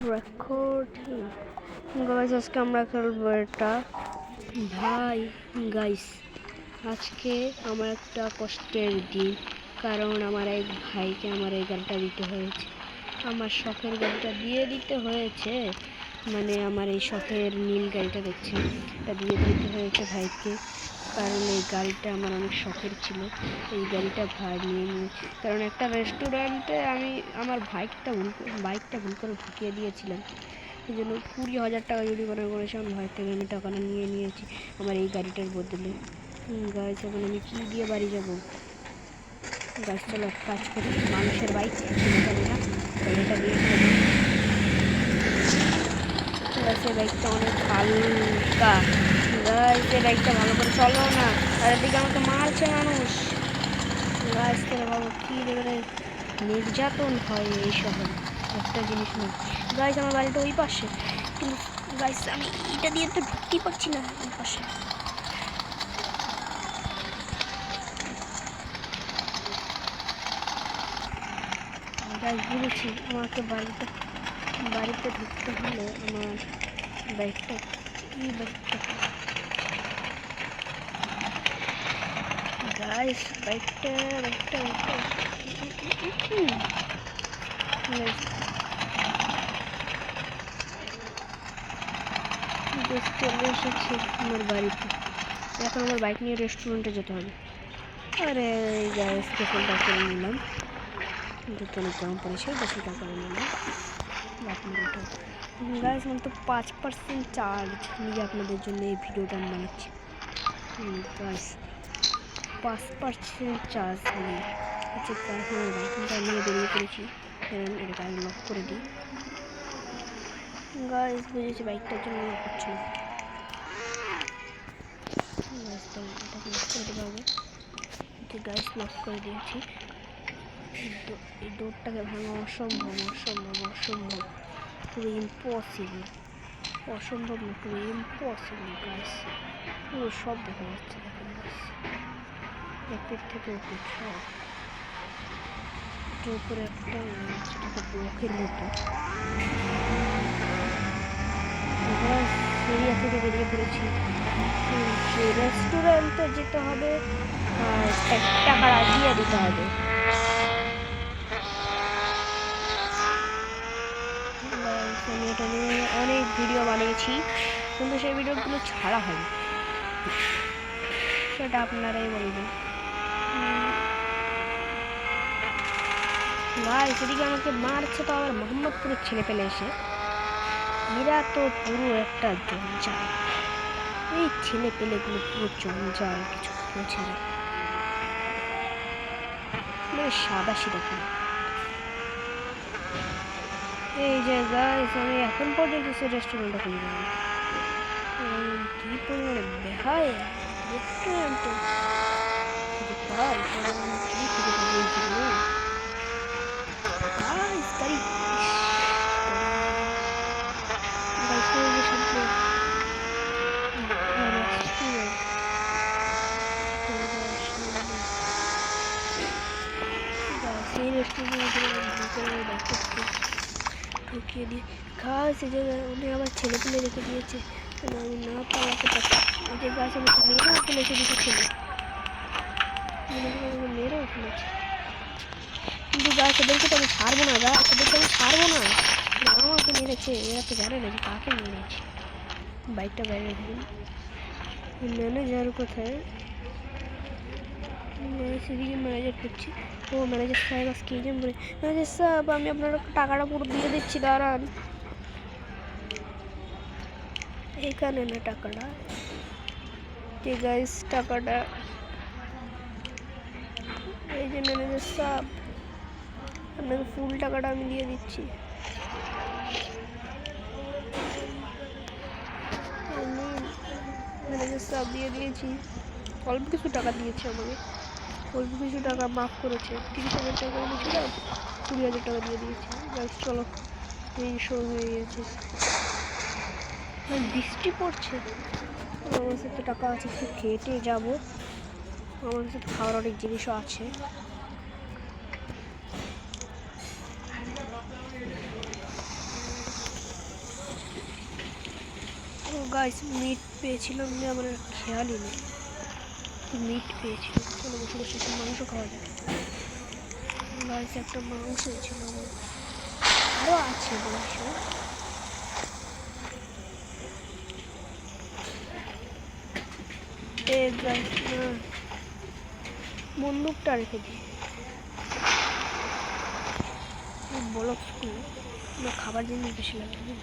Recording guys আজকে আমরা খেলব এটা। ভাই গাইস আজকে আমার একটা কষ্টের দিন। কারণ আমার এক ভাইকে আমার এই গানটা দিতে হয়েছে। আমার শখের গানটা দিয়ে দিতে হয়েছে। মানে আমার এই শখের নীল গাড়িটা দেখছি। এটা দিয়ে দিতে হয়েছে ভাইকে। কারণ এই গাড়িটা আমার অনেক শখের ছিল। এই গাড়িটা ভাই নিয়ে নিয়ে কারণ একটা রেস্টুরেন্টে আমি, আমার বাইকটা ভুল বাইকটা ভুল করে ঢুকিয়ে দিয়েছিলাম। এই জন্য কুড়ি হাজার টাকা যদি মনে করেছে আমার ভাই থেকে আমি টাকাটা নিয়ে নিয়েছি আমার এই গাড়িটার বদলে। গাছ এখন আমি কী দিয়ে বাড়ি যাব? গাছ চলো কাজ করি। মানুষের বাইক এটা দিয়ে গাছের বাইকটা অনেক হালকা। গাছের বাইকটা ভালো করে চলো না। আর এদিকে আমাকে মারছে মানুষ। থেকে ভাবো কী লেগে নির্যাতন হয় এই শহরে। একটা জিনিস নেই। গাছ আমার বাড়িটা ওই পাশে। কিন্তু গাছ আমি এটা দিয়ে তো ঢুকতেই পারছি না ওই পাশে। গাছ বুঝেছি আমাকে বাড়িতে বাড়িতে ঢুকতে হলে আমার বাইকটা হুম। Guys, বেশ চলে এসেছি আমার বাড়িতে। এখন আমার বাইক নিয়ে রেস্টুরেন্টে যেতে হবে। আরে এই গ্যাসকে ফোনটা করে নিলাম। দুটো অনেক গরম পড়েছে বেশিটা করে নিলাম। গাইস আমার তো পাঁচ পার্সেন্ট চার্জ নিয়ে আপনাদের জন্য এই ভিডিওটা আমি বানাচ্ছি গাইস পাঁচ পার্সেন্ট চার্জ নিয়ে হচ্ছে হ্যাঁ বাইকটা নিয়ে বেরিয়ে পড়েছি কারণ এটাকে আমি লক করে দিই গাইস বুঝেছি বাইকটার জন্য লক হচ্ছে না গাইস তো এটাকে লক করে দিতে হবে ঠিক গাইস লক করে দিয়েছি কিন্তু এই ডোরটাকে ভাঙা অসম্ভব অসম্ভব অসম্ভব। পুরো ইম্পসিবল অসম্ভব না, পুরো ইম্পসিবল গাইস পুরো সব দেখা যাচ্ছে দেখেন একের থেকে ওপর সব। উপরে একটা ব্লকের মতো। সিরিয়া থেকে বেরিয়ে পড়েছি। রেস্টুরেন্টে যেতে হবে এক টাকা দিয়ে দিতে হবে Guys, আমি এটা নিয়ে অনেক ভিডিও বানিয়েছি, কিন্তু সেই ভিডিওগুলো ছাড়া হয়নি। সেটা আপনারাই বলবেন। ভাই, সেদিকে আমাকে মারছে তো আবার মোহাম্মদপুরের ছেলে পেলে এসে। এরা তো পুরো একটা জঞ্জাল। এই ছেলে পেলেগুলো পুরো জঞ্জাল, কিছু বোঝে না। সাদা পুরো। এই যে গাইস আমি এখন পর্যন্ত সে রেস্টুরেন্টটা পাইনি। উম, কি পরিমাণে বেহায় রেস্টুরেন্ট ঢুকিয়ে দিয়ে খাওয়া সে জায়গায় উনি আবার ছেলে পেলে রেখে দিয়েছে আমি না পালাতে পারছি যে গাছ আমাকে মেরেও ফেলেছে দুটো ছেলে মেরেও ফেলেছে কিন্তু গাছ এদেরকে তো আমি ছাড়বো না গাছ এদেরকে আমি ছাড়বো না। আমাকে মেরেছে, এরা তো জানে না যে কাকে মেরেছে। বাইকটা বাইরে দিন ম্যানেজার কোথায়? সেদিকে ম্যানেজার করছি ও ম্যানেজার সাহেব আজকে এই বলে, ম্যানেজার সাহেব, আমি আপনার টাকাটা পুরো দিয়ে দিচ্ছি, দাঁড়ান। এখানে না টাকাটা। ঠিক গাইস টাকাটা। এই যে ম্যানেজার সাহেব, আপনাকে ফুল টাকাটা আমি দিয়ে দিচ্ছি। ম্যানেজার সাহেব দিয়ে দিয়েছি। অল্প কিছু টাকা দিয়েছে আমাকে। অল্প কিছু টাকা মাফ করেছে। তিরিশ হাজার টাকা দিয়েছিলাম কুড়ি হাজার টাকা দিয়ে দিয়েছি। গাইস চলো। এই শো হয়ে গেছে। বৃষ্টি পড়ছে। আমার কাছে তো টাকা আছে, একটু খেটে যাব। আমার কাছে খাওয়ার অনেক জিনিসও আছে। গাইস মিট পেয়েছিলাম যে আমার খেয়ালই নেই। মিট পেয়েছিলাম। চলো বসে বসে একটু মাংস খাওয়া যায়। গাইস একটা মাংস ছিল আরও আছে মাংস বন্দুকটা রেখে দিই বলো না খাবার জিনিস বেশি লাগে, বুঝলি?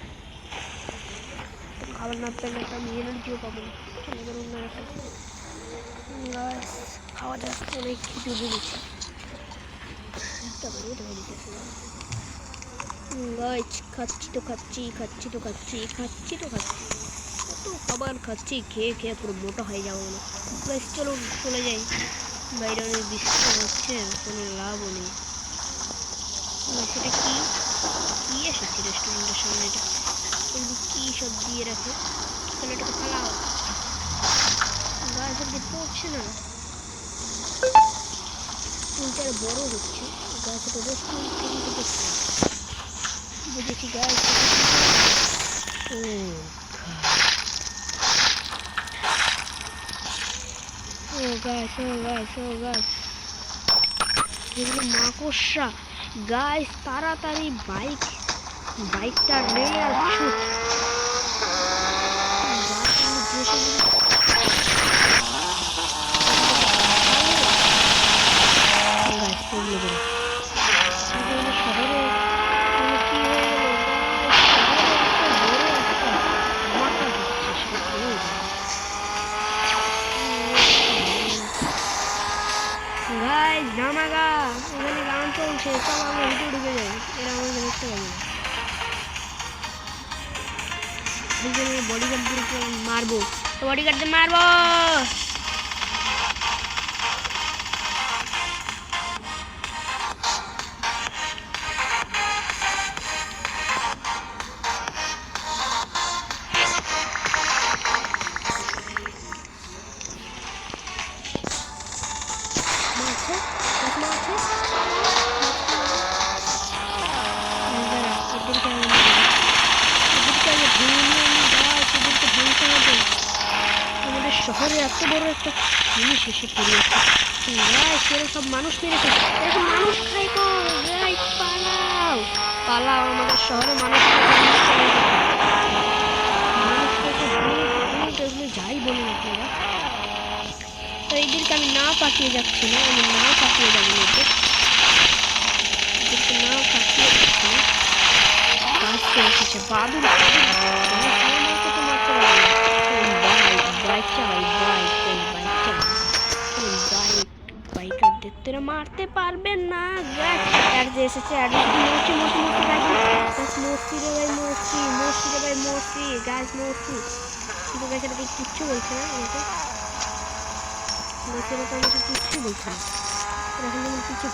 খাবার না পেলে তো আমি এনার্জিও পাবো না। একটা খাওয়া যাক অনেক কিছু গাছ খাচ্ছি তো খাচ্ছি খাচ্ছি তো খাচ্ছি খাচ্ছি তো খাচ্ছি। কত খাবার খাচ্ছি, খেয়ে খেয়ে পুরো মোটা হয়ে যাব না গাছ চলো চলে যাই। বাইরে অনেক বৃষ্টি হচ্ছে, কোনো লাভও নেই। সেটা কি? কি এসেছে রেস্টুরেন্টের সামনে এটা? কিন্তু কি সব দিয়ে রাখে? তাহলে এটাকে ফালাও। গাছ পড়ছে না। আর বড় হচ্ছে। গাছ থেকে থেকে বুঝেছি গাছ ও ও গাছ ও গাছ ও গাছ। এগুলো মাকড়সা। গাইস তাড়াতাড়ি বাইক, বাইকটা আর ছুট গাছগুলো যে সেগুলো- গাছ সেগুলো বেরো। সেগুলো শহরে মানে কি হয়ে গেলো? গাছ, শহরে একটা বড় একটা ধামাকা হচ্ছে, সেটা কেউ গাইস ধামাকা এখানে গান চলছে সব আমরা ভিতরে ঢুকে যাই এরা আমাদের দেখতে পাবে না দুজনে বডিগার্ডদেরকে মারবো বডিগার্ডদের মারবো শহরে এত বড় একটা জিনিস এসে পড়িয়েছে সব মানুষ মেরেছে এরা সব মানুষ খাই তো পালাও। পালাও, আমাদের শহরে মানুষ যাই বলুন আপনারা। তো এদেরকে আমি না পাঠিয়ে যাচ্ছি না, আমি না পাঠিয়ে যাব এদের এদেরকে না পাঠিয়ে যাচ্ছি না। বাদুর আমাকে তো মারতে পারবে না বাইক বাইক চালাই বাইক ওই বাইক চালাই ওই বাইক বাইকারদের তোরা মারতে পারবেন না। এক যে এসেছে আর মরছি মরছি মরছি গাছ মরছি রে ভাই মরছি মরছি রে ভাই মরছি গাছ মরছি কিন্তু গাছ কিচ্ছু বলছে না আমাকে গাছের তো আমাকে কিচ্ছু বলছে না। এখন কিছু